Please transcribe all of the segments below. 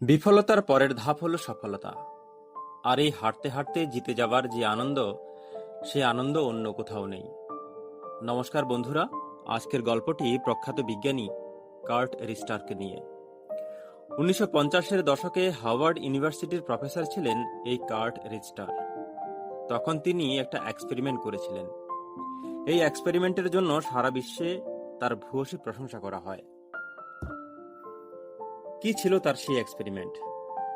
বিফলতার পরের ধাপ হলো সফলতা। আর এই হাঁটতে হাঁটতে জিতে যাবার যে আনন্দ, সে আনন্দ অন্য কোথাও নেই। নমস্কার বন্ধুরা, আজকের গল্পটি প্রখ্যাত বিজ্ঞানী কার্ট রিস্টারকে নিয়ে। উনিশশো পঞ্চাশের দশকে হাওয়ার্ড ইউনিভার্সিটির প্রফেসর ছিলেন এই কার্ট রিস্টার। তখন তিনি একটা এক্সপেরিমেন্ট করেছিলেন। এই এক্সপেরিমেন্টের জন্য সারা বিশ্বে তার ভূয়সী প্রশংসা করা হয়। কি ছিল তার সেই এক্সপেরিমেন্ট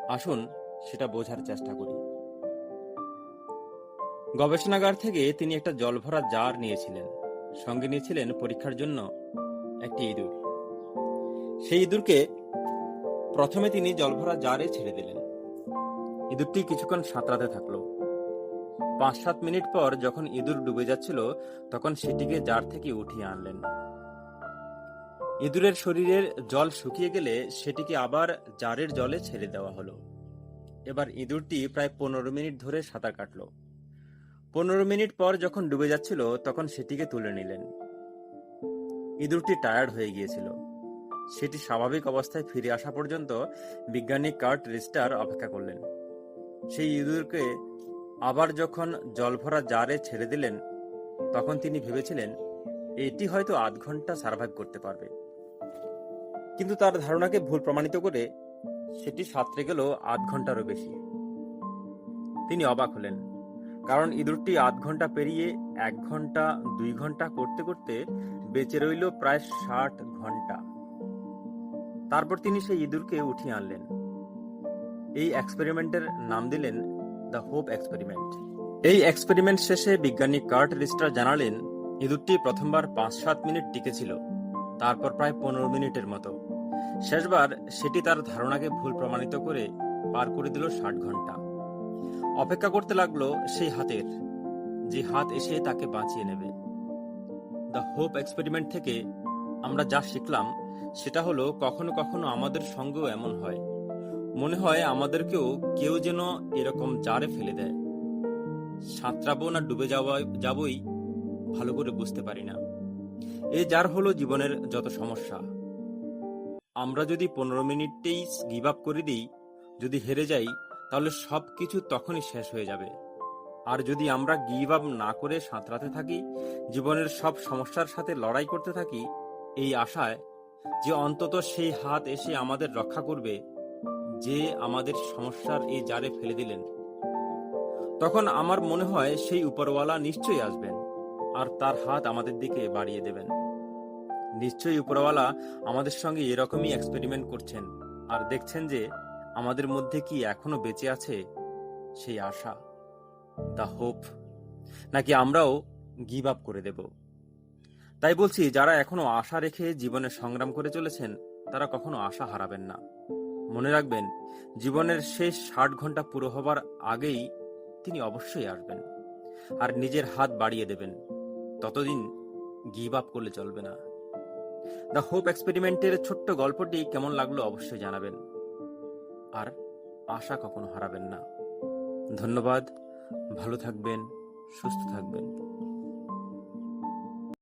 আসুন সেটা বোঝার চেষ্টা করি। গবেষণাগার থেকে তিনি একটা জলভরা জার নিয়েছিলেন। সঙ্গে নিয়েছিলেন পরীক্ষার জন্য একটি ইঁদুর। সেই ইঁদুরকে প্রথমে তিনি জলভরা জারে ছেড়ে দিলেন। ইঁদুরটি কিছুক্ষণ সাঁতরাতে থাকল। পাঁচ সাত মিনিট পর যখন ইঁদুর ডুবে যাচ্ছিল, তখন সেটিকে জার থেকে উঠিয়ে আনলেন। ইঁদুরের শরীরের জল শুকিয়ে গেলে সেটিকে আবার জারের জলে ছেড়ে দেওয়া হলো। এবার ইঁদুরটি প্রায় পনেরো মিনিট ধরে সাঁতার কাটলো। পনেরো মিনিট পর যখন ডুবে যাচ্ছিল, তখন সেটিকে তুলে নিলেন। ইঁদুরটি টায়ার্ড হয়ে গিয়েছিল। সেটি স্বাভাবিক অবস্থায় ফিরে আসা পর্যন্ত বিজ্ঞানী কার্ট রিস্টার অপেক্ষা করলেন। সেই ইঁদুরকে আবার যখন জলভরা জারে ছেড়ে দিলেন, তখন তিনি ভেবেছিলেন, এটি হয়তো আধ ঘণ্টা সার্ভাইভ করতে পারবে। কিন্তু তার ধারণাকে ভুল প্রমাণিত করে সেটি সাঁতরে গেল আধ ঘন্টারও বেশি। তিনি অবাক হলেন, কারণ ইঁদুরটি আধ ঘণ্টা পেরিয়ে এক ঘণ্টা দুই ঘণ্টা করতে করতে বেঁচে রইল প্রায় ষাট ঘণ্টা তারপর তিনি সেই ইঁদুরকে উঠিয়ে আনলেন। এই এক্সপেরিমেন্টের নাম দিলেন দ্য হোপ এক্সপেরিমেন্ট। এই এক্সপেরিমেন্ট শেষে বিজ্ঞানী কার্ট রিস্টার জানালেন, ইঁদুরটি প্রথমবার পাঁচ সাত মিনিট টিকেছিল তারপর প্রায় পনেরো মিনিটের মতো। শেষবার সেটি তার ধারণাকে ভুল প্রমাণিত করে পার করে দিল ষাট ঘণ্টা। অপেক্ষা করতে লাগল সেই হাতের, যে হাত এসে তাকে বাঁচিয়ে নেবে। দ্য হোপ এক্সপেরিমেন্ট থেকে আমরা যা শিখলাম, সেটা হলো কখনো কখনো আমাদের সঙ্গেও এমন হয়। মনে হয় আমাদেরকেও কেউ যেন এরকম জারে ফেলে দেয়। সাঁতরাবো না ডুবে যাওয়া যাবই ভালো করে বুঝতে পারি না। এই যার হলো জীবনের যত সমস্যা। আমরা যদি পনেরো মিনিটেই গিভ আপ করে দিই, যদি হেরে যাই, তাহলে সব কিছু তখনই শেষ হয়ে যাবে। আর যদি আমরা গিভ আপ না করে সাঁতরাতে থাকি, জীবনের সব সমস্যার সাথে লড়াই করতে থাকি, এই আশায় যে অন্তত সেই হাত এসে আমাদের রক্ষা করবে, যে আমাদের সমস্যার এই জারে ফেলে দিলেন। তখন আমার মনে হয় সেই উপরওয়ালা নিশ্চয়ই আসবেন। আর তার হাত আমাদের দিকে বাড়িয়ে দেবেন। নিশ্চয়ই উপরওয়ালা আমাদের সঙ্গে এরকমই এক্সপেরিমেন্ট করছেন। আর দেখছেন যে আমাদের মধ্যে কি এখনও বেঁচে আছে সেই আশা দ্য হোপ নাকি আমরাও গিভ আপ করে দেব। তাই বলছি, যারা এখনও আশা রেখে জীবনে সংগ্রাম করে চলেছেন, তারা কখনো আশা হারাবেন না। মনে রাখবেন, জীবনের শেষ ষাট ঘণ্টা পুরো হবার আগেই তিনি অবশ্যই আসবেন। আর নিজের হাত বাড়িয়ে দেবেন। ততদিন গিভ আপ করলে চলবে না। দ্য হোপ এক্সপেরিমেন্টের ছোট্ট গল্পটি কেমন লাগল অবশ্যই জানাবেন। আর আশা কখনো হারাবেন না। ধন্যবাদ, ভালো থাকবেন, সুস্থ থাকবেন।